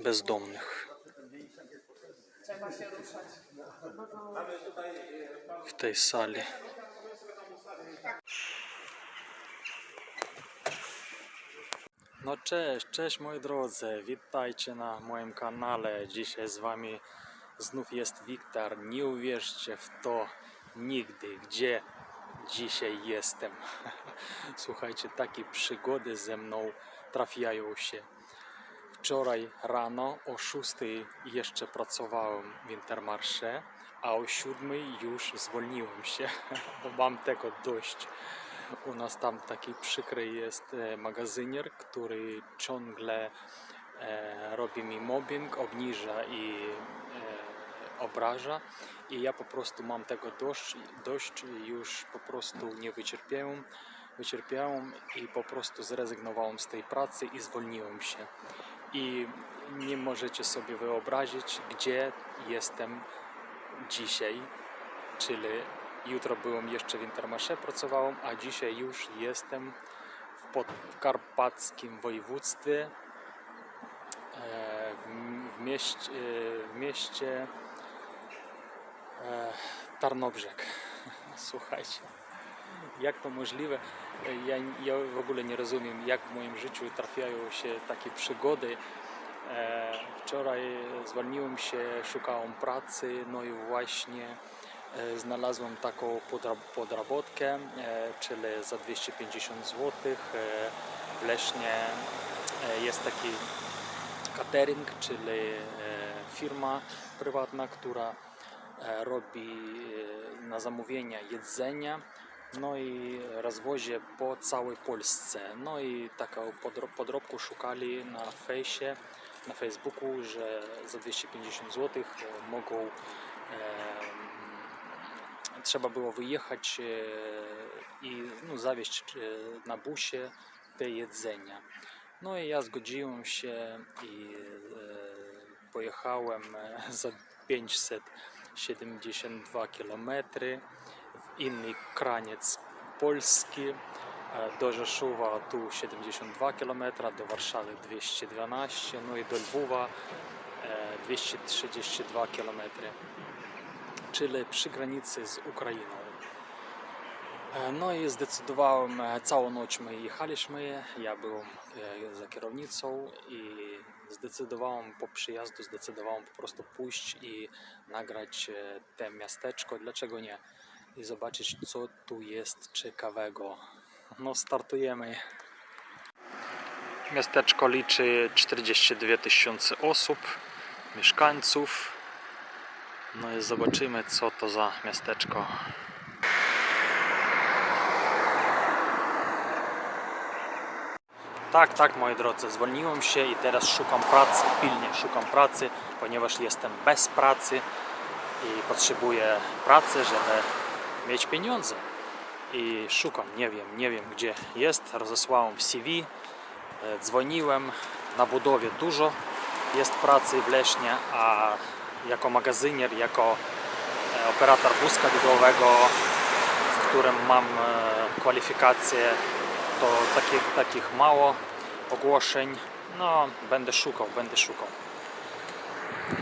200-300 bezdomnych w tej sali. No cześć, cześć moi drodzy, witajcie na moim kanale. Dzisiaj z wami znów jest Wiktor. Nie uwierzcie w to nigdy, gdzie dzisiaj jestem. Słuchajcie, takie przygody ze mną trafiają się. Wczoraj rano o 6 jeszcze pracowałem w Intermarché, a o 7 już zwolniłem się, bo mam tego dość. U nas tam taki przykry jest e, magazynier, który ciągle e, robi mi mobbing, obniża i e, obraża. I ja po prostu mam tego dość, dość już po prostu nie wycierpiałem. Wycierpiałem i po prostu zrezygnowałem z tej pracy i zwolniłem się. I nie możecie sobie wyobrazić, gdzie jestem dzisiaj, czyli jutro byłem jeszcze w Intermarché, pracowałem, a dzisiaj już jestem w podkarpackim województwie, e, w, mieście, w mieście e, Tarnobrzeg. Słuchajcie, jak to możliwe? Ja, ja w ogóle nie rozumiem, jak w moim życiu trafiają się takie przygody. E, Wczoraj zwolniłem się, szukałem pracy, no i właśnie e, znalazłem taką podra- podrobotkę, e, czyli za 250 zł. W Lesznie e, jest taki catering, czyli e, firma prywatna, która e, robi e, na zamówienia jedzenia, no i rozwozie po całej Polsce. No i taką podro- podrobku szukali na fejsie, na Facebooku, że za 250 zł mogą e, trzeba było wyjechać e, i no, zawieźć e, na busie te jedzenia. No i ja zgodziłem się i e, pojechałem e, za 572 km w inny kraniec Polski. e, Do Rzeszowa tu 72 km, do Warszawy 212, no i do Lwowa e, 232 km, czyli przy granicy z Ukrainą. E, No i zdecydowałem, e, całą noc my jechaliśmy, ja byłem e, za kierownicą i zdecydowałem po przyjazdu, zdecydowałem po prostu pójść i nagrać e, te miasteczko, dlaczego nie? I zobaczyć co tu jest ciekawego. No startujemy. Miasteczko liczy 42 tysiące osób, mieszkańców. No i zobaczymy co to za miasteczko. Tak, tak, moi drodzy, zwolniłem się i teraz szukam pracy, pilnie szukam pracy, ponieważ jestem bez pracy i potrzebuję pracy, żeby mieć pieniądze. I szukam, nie wiem, nie wiem gdzie jest, rozesłałem CV, e, dzwoniłem, na budowie dużo jest pracy w Lesznie, a jako magazynier, jako e, operator wózka biegowego, w którym mam e, kwalifikacje, to takich, takich mało ogłoszeń. No, będę szukał, będę szukał.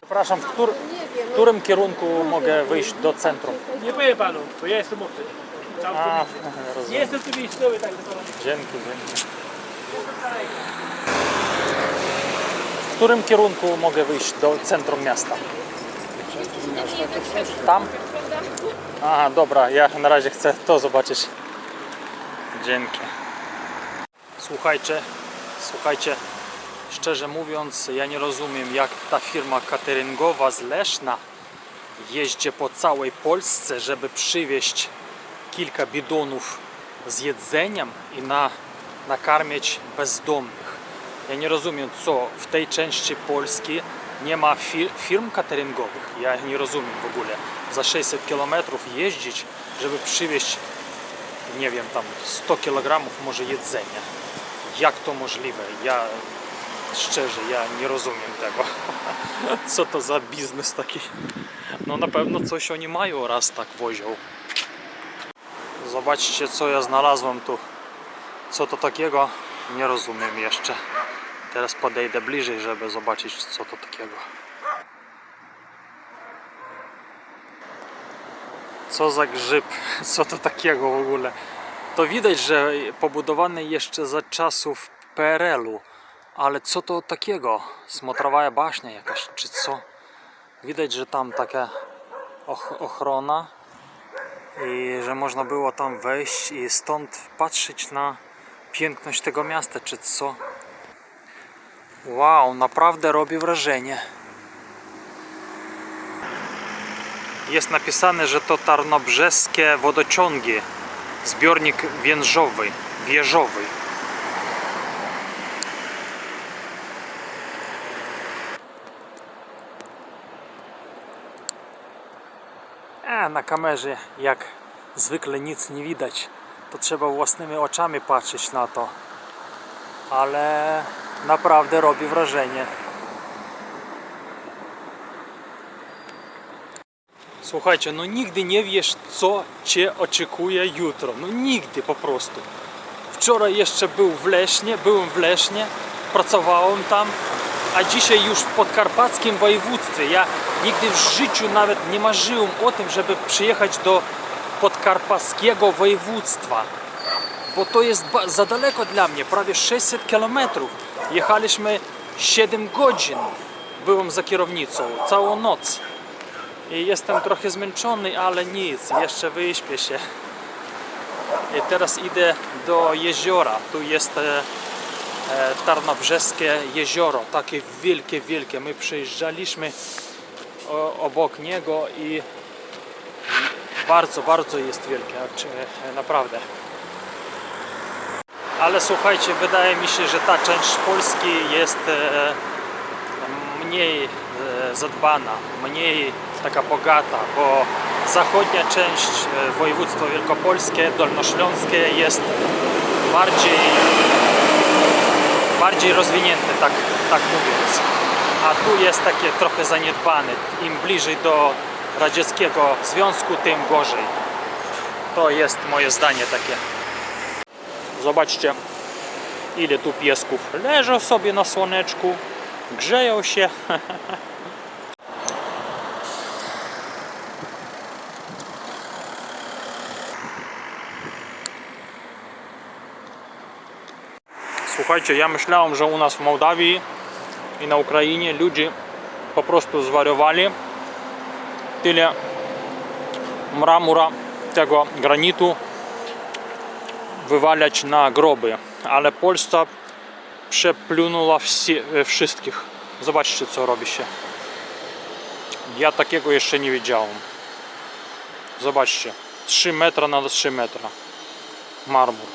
Przepraszam, w, któr, w którym kierunku mogę wyjść do centrum? Nie powiem panu, bo ja jestem obcy. A, rozumiem. jestem tu miejscowy, tak to Dzięki, dzięki. W którym kierunku mogę wyjść do centrum miasta? Tam? Aha, dobra, ja na razie chcę to zobaczyć. Dzięki. Słuchajcie, słuchajcie, szczerze mówiąc, ja nie rozumiem, jak ta firma cateringowa z Leszna jeździ po całej Polsce, żeby przywieźć kilka bidonów z jedzeniem i na, nakarmić bezdomnych. Ja nie rozumiem, co w tej części Polski nie ma fi- firm cateringowych. Ja nie rozumiem w ogóle. Za 600 km jeździć, żeby przywieźć, nie wiem, tam 100 kg może jedzenia. Jak to możliwe? Ja szczerze, ja nie rozumiem tego. Co to za biznes taki? No na pewno coś oni mają, raz tak wozią. Zobaczcie co ja znalazłem tu. Co to takiego? Nie rozumiem jeszcze. Teraz podejdę bliżej, żeby zobaczyć co to takiego. Co za grzyb, co to takiego w ogóle. To widać, że pobudowany jeszcze za czasów PRL-u. Ale co to takiego? Smotrowa baśnia jakaś, czy co? Widać, że tam taka och ochrona i że można było tam wejść i stąd patrzeć na piękność tego miasta, czy co? Wow, naprawdę robi wrażenie. Jest napisane, że to tarnobrzeskie wodociągi, zbiornik wężowy, wieżowy. Na kamerze jak zwykle nic nie widać. To trzeba własnymi oczami patrzeć na to. Ale naprawdę robi wrażenie. Słuchajcie, no nigdy nie wiesz, co cię oczekuje jutro. No nigdy po prostu. Wczoraj jeszcze był w Lesznie, byłem w Lesznie, pracowałem tam, a dzisiaj już w podkarpackim województwie. Ja nigdy w życiu nawet nie marzyłem o tym, żeby przyjechać do podkarpackiego województwa, bo to jest za daleko dla mnie, prawie 600 km. Jechaliśmy 7 godzin. Byłem za kierownicą całą noc. I jestem trochę zmęczony, ale nic, jeszcze wyśpię się. I teraz idę do jeziora. Tu jest e, e, Tarnobrzeskie jezioro, takie wielkie, wielkie. My przyjeżdżaliśmy o, obok niego i bardzo, bardzo jest wielkie, e, naprawdę. Ale słuchajcie, wydaje mi się, że ta część Polski jest e, mniej e, zadbana, mniej taka bogata, bo zachodnia część województwa wielkopolskie, dolnośląskie jest bardziej bardziej rozwinięte, tak, tak mówiąc. A tu jest takie trochę zaniedbane. Im bliżej do radzieckiego związku, tym gorzej. To jest moje zdanie takie. Zobaczcie, ile tu piesków leżą sobie na słoneczku, grzeją się. Słuchajcie, ja myślałem, że u nas w Mołdawii na Ukrainie ludzie po prostu zwariowali tyle mramora, tego granitu wywalać na groby, ale Polska przeplunęła wsi- wszystkich. Zobaczcie co robi się. Ja takiego jeszcze nie widziałem. Zobaczcie. 3 metra na 3 metra. Marmur.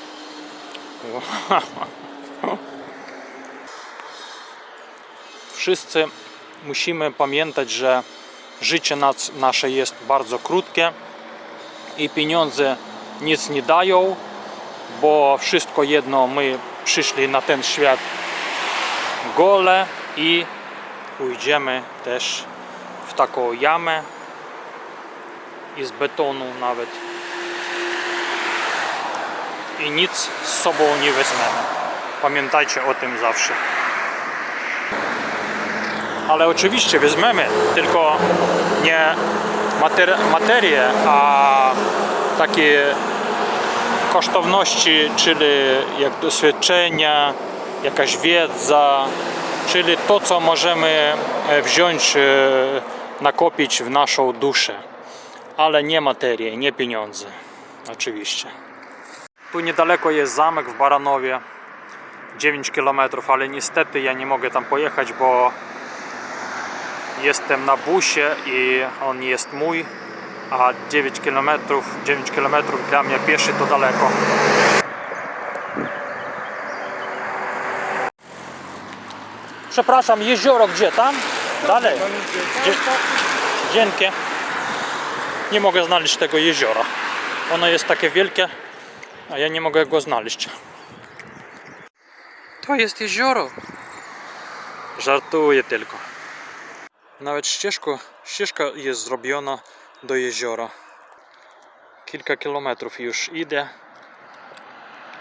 Wszyscy musimy pamiętać, że życie nas, nasze jest bardzo krótkie i pieniądze nic nie dają, bo wszystko jedno my przyszli na ten świat gole i pójdziemy też w taką jamę i z betonu nawet i nic z sobą nie weźmiemy. Pamiętajcie o tym zawsze. Ale oczywiście weźmiemy, tylko nie mater materię, a takie kosztowności, czyli jak doświadczenia, jakaś wiedza, czyli to, co możemy e, wziąć, e, nakopić w naszą duszę, ale nie materię, nie pieniądze, oczywiście. Tu niedaleko jest zamek w Baranowie, 9 km, ale niestety ja nie mogę tam pojechać, bo jestem na busie i on jest mój, a 9 km, 9 km dla mnie pieszy to daleko. Przepraszam, jezioro gdzie tam? Dalej. Dzie- Dzięki. Nie mogę znaleźć tego jeziora. Ono jest takie wielkie, a ja nie mogę go znaleźć. To jest jezioro. Żartuję tylko. Nawet ścieżka, ścieżka jest zrobiona do jeziora. Kilka kilometrów już idę,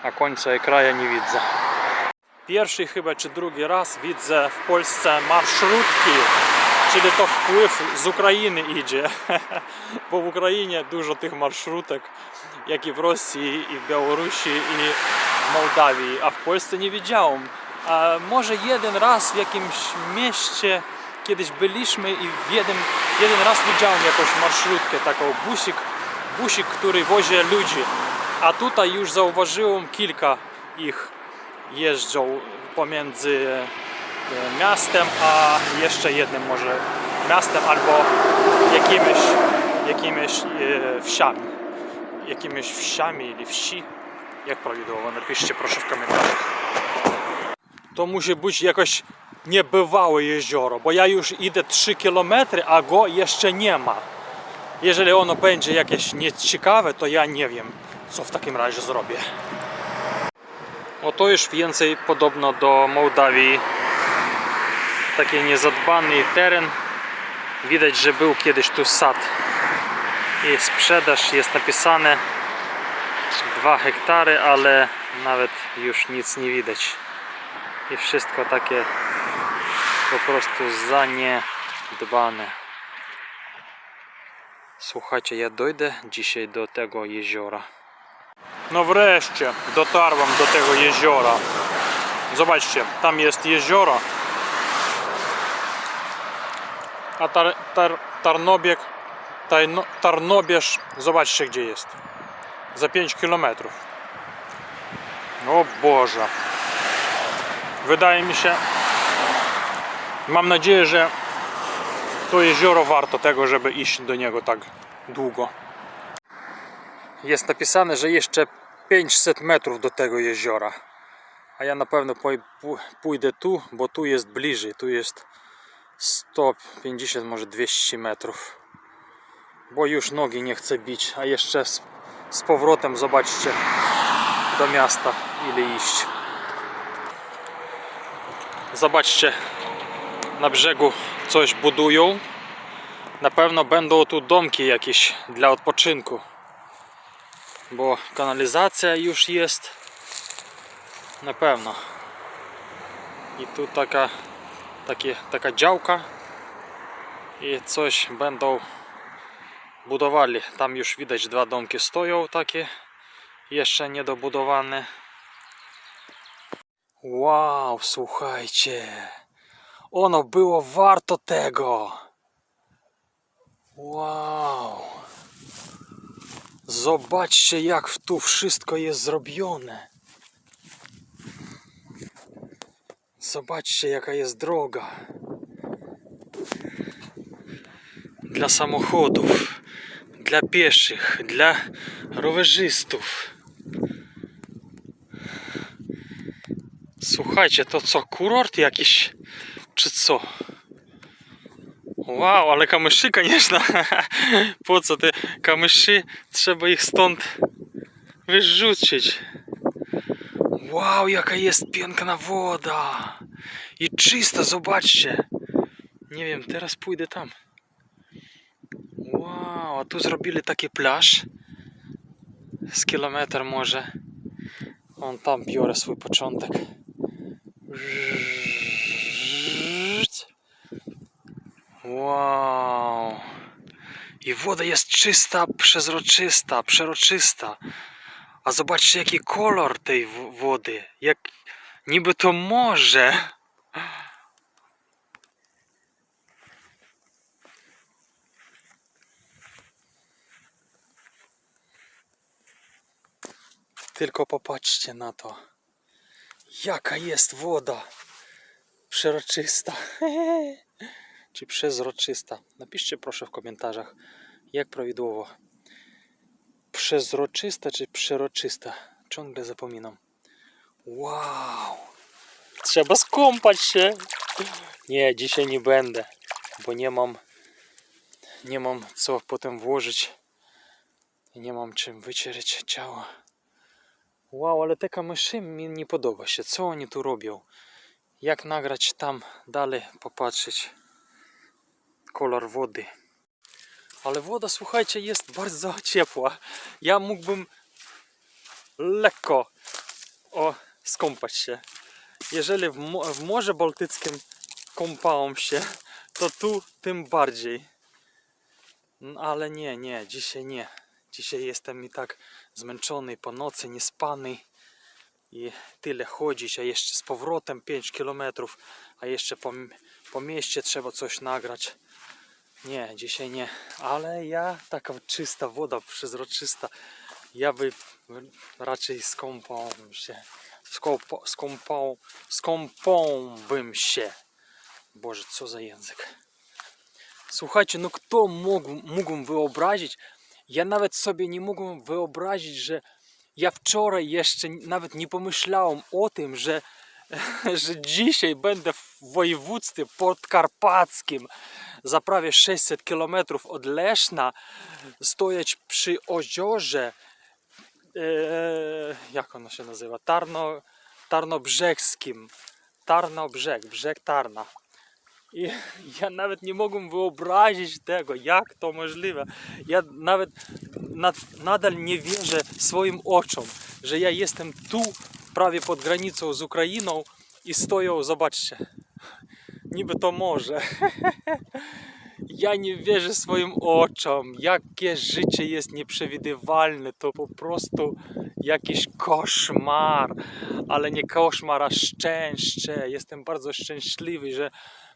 a końca i kraja nie widzę. pierwszy chyba czy drugi raz widzę w Polsce marszrutki, czyli to wpływ z Ukrainy idzie, bo w Ukrainie dużo tych marszrutek, jak i w Rosji, i w Białorusi, i w Mołdawii, a w Polsce nie widziałem. A może jeden raz w jakimś mieście kiedyś byliśmy i w jeden, jeden raz widziałem jakąś marszrutkę, taką busik, busik, który wozi ludzi. A tutaj już zauważyłem kilka ich jeżdżą pomiędzy e, miastem a jeszcze jednym może miastem albo jakimiś, jakimiś e, wsiami. Jakimiś wsiami ili wsi. Jak prawidłowo? Napiszcie proszę w komentarzach. To musi być jakoś niebywałe jezioro, bo ja już idę 3 km, a go jeszcze nie ma. Jeżeli ono będzie jakieś nieciekawe, to ja nie wiem, co w takim razie zrobię. Oto już więcej podobno do Mołdawii. Taki niezadbany teren. Widać, że był kiedyś tu sad. I sprzedaż jest napisane 2 hektary, ale nawet już nic nie widać. I wszystko takie po prostu zaniedbane. Słuchajcie, ja dojdę dzisiaj do tego jeziora. No wreszcie dotarłem do tego jeziora. Zobaczcie, tam jest jezioro. A tar, tar, Tarnobieg, Tajno, Tarnobierz, zobaczcie gdzie jest. Za 5 km. O Boże. Wydaje mi się, mam nadzieję, że to jezioro warto tego, żeby iść do niego tak długo jest napisane, że jeszcze 500 metrów do tego jeziora. A ja na pewno pójdę tu, bo tu jest bliżej. Tu jest 150, może 200 metrów. Bo już nogi nie chcę bić. A jeszcze z, z powrotem zobaczcie do miasta ile iść. Zobaczcie, na brzegu coś budują. Na pewno będą tu domki jakieś dla odpoczynku bo kanalizacja już jest na pewno. I tu taka takie, taka działka i coś będą budowali. Tam już widać dwa domki stoją takie jeszcze niedobudowane. Wow słuchajcie ono było warto tego wow Zobaczcie, jak tu wszystko jest zrobione. Zobaczcie, jaka jest droga. Dla samochodów, dla pieszych, dla rowerzystów. Słuchajcie, to co, kurort jakiś, czy co? Wow, ale kamyszy, конечно. Po co te kamyszy? Trzeba ich stąd wyrzucić. Wow, jaka jest piękna woda. I czysta, zobaczcie. Nie wiem, teraz pójdę tam. Wow, a tu zrobili taki plaż. Z kilometr może. On tam biorę swój początek. Wow. I woda jest czysta, przezroczysta, przeroczysta. A zobaczcie jaki kolor tej wody. Jak niby to morze. Tylko popatrzcie na to. Jaka jest woda. Przeroczysta. czy przezroczysta. Napiszcie proszę w komentarzach, jak prawidłowo. Przezroczysta czy przeroczysta? Ciągle zapominam. Wow! Trzeba skąpać się. Nie, dzisiaj nie będę, bo nie mam nie mam co potem włożyć i nie mam czym wycierać ciała. Wow, ale te kamyszy mi nie podoba się. Co oni tu robią? Jak nagrać tam dalej, popatrzeć kolor wody. Ale woda, słuchajcie, jest bardzo ciepła. Ja mógłbym lekko o, skąpać się. jeżeli w, w Morzu Bałtyckim kąpałem się, to tu tym bardziej. No, ale nie, nie, dzisiaj nie. Dzisiaj jestem i tak zmęczony po nocy, niespany i tyle chodzić, a jeszcze z powrotem 5 km, a jeszcze po, po mieście trzeba coś nagrać. Nie, dzisiaj nie, ale ja taka czysta woda, przezroczysta, ja by raczej skąpał się, skąpał, skąpał, skąpałbym się. Boże, co za język. Słuchajcie, no kto mógł, mógł wyobrazić, ja nawet sobie nie mogłem wyobrazić, że ja wczoraj jeszcze nawet nie pomyślałem o tym, że, że dzisiaj będę w województwie podkarpackim za prawie 600 km od Leszna, stojąc przy jeziorze, e, jak ono się nazywa, Tarno, Tarnobrzegskim, Tarnobrzeg, brzeg Tarna. I ja nawet nie mogłem wyobrazić tego, jak to możliwe. Ja nawet nad, nadal nie wierzę swoim oczom, że ja jestem tu, prawie pod granicą z Ukrainą i stoję, zobaczcie, niby to morze. Ja nie wierzę swoim oczom, jakie życie jest nieprzewidywalne, to po prostu jakiś koszmar, ale nie koszmar, a szczęście. Jestem bardzo szczęśliwy, że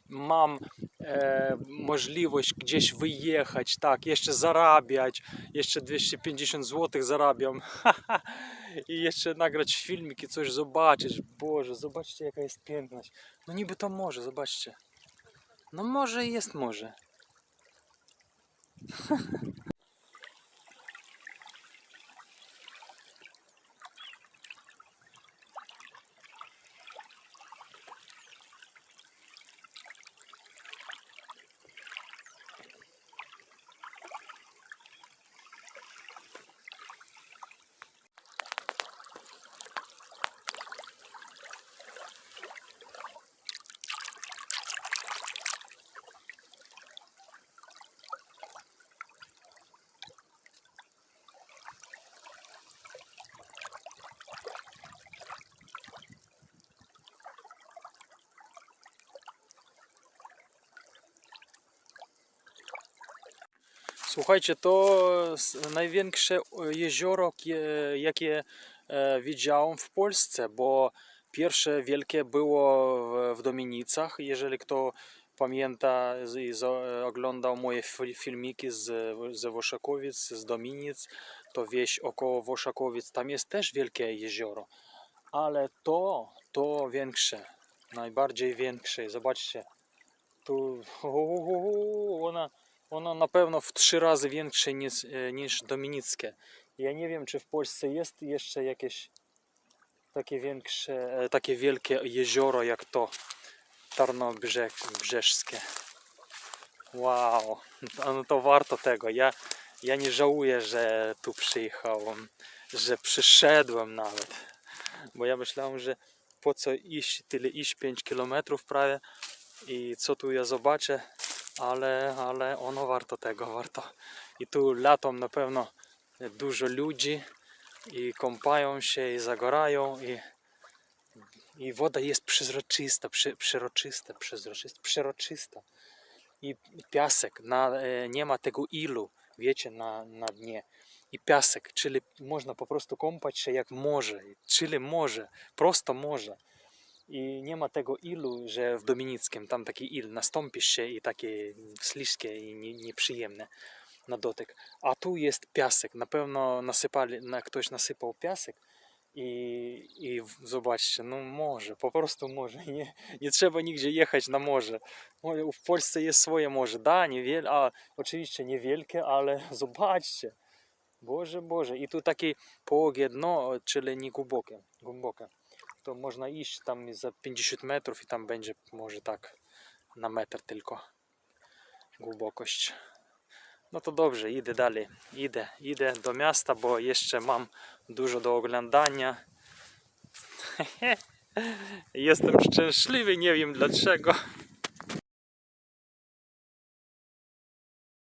mam e, możliwość gdzieś wyjechać, tak, jeszcze zarabiać, jeszcze 250 zł zarabiam i jeszcze nagrać filmik i coś zobaczyć. Boże, zobaczcie jaka jest piękność. No niby to morze, zobaczcie. No może jest morze. 哈 哈 Słuchajcie, to największe jezioro, kie- jakie e, widziałem w Polsce, bo pierwsze wielkie było w- Dominicach. Jeżeli kto pamięta z- i z- oglądał moje fi- filmiki z, ze Woszakowic, z Dominic, to wieś około Woszakowic, tam jest też wielkie jezioro. Ale to, to większe, najbardziej większe. Zobaczcie, tu ona ono na pewno w trzy razy większe niż, e, niż dominickie. Ja nie wiem, czy w Polsce jest jeszcze jakieś takie większe, e, takie wielkie jezioro jak to Tarnobrzeżskie. Wow, no to warto tego. Ja, ja nie żałuję, że tu przyjechałem, że przyszedłem nawet. Bo ja myślałem, że po co iść, tyle iść 5 km prawie i co tu ja zobaczę, ale, ale ono warto tego, warto. I tu latem na pewno dużo ludzi i kąpają się i zagorają i, i woda jest przezroczysta, przy, przeroczysta, przezroczysta. I piasek, na, e, nie ma tego ilu, wiecie, na, na dnie. I piasek, czyli można po prostu kąpać się jak morze, czyli morze, prosto morze. I nie ma tego ilu, że w Dominickim tam taki il nastąpisz się i takie śliskie i nie, nieprzyjemne na dotyk. A tu jest piasek. Na pewno nasypali, na, ktoś nasypał piasek i, i zobaczcie, no morze, po prostu morze. Nie, nie trzeba nigdzie jechać na morze. W Polsce jest swoje morze. Da, niewiele, a oczywiście niewielkie, ale zobaczcie. Boże, Boże. I tu takie połogie dno, czyli nie głębokie. głębokie to można iść tam za 50 metrów i tam będzie może tak na metr tylko głębokość. No to dobrze, idę dalej. Idę, idę do miasta, bo jeszcze mam dużo do oglądania. Jestem szczęśliwy, nie wiem dlaczego.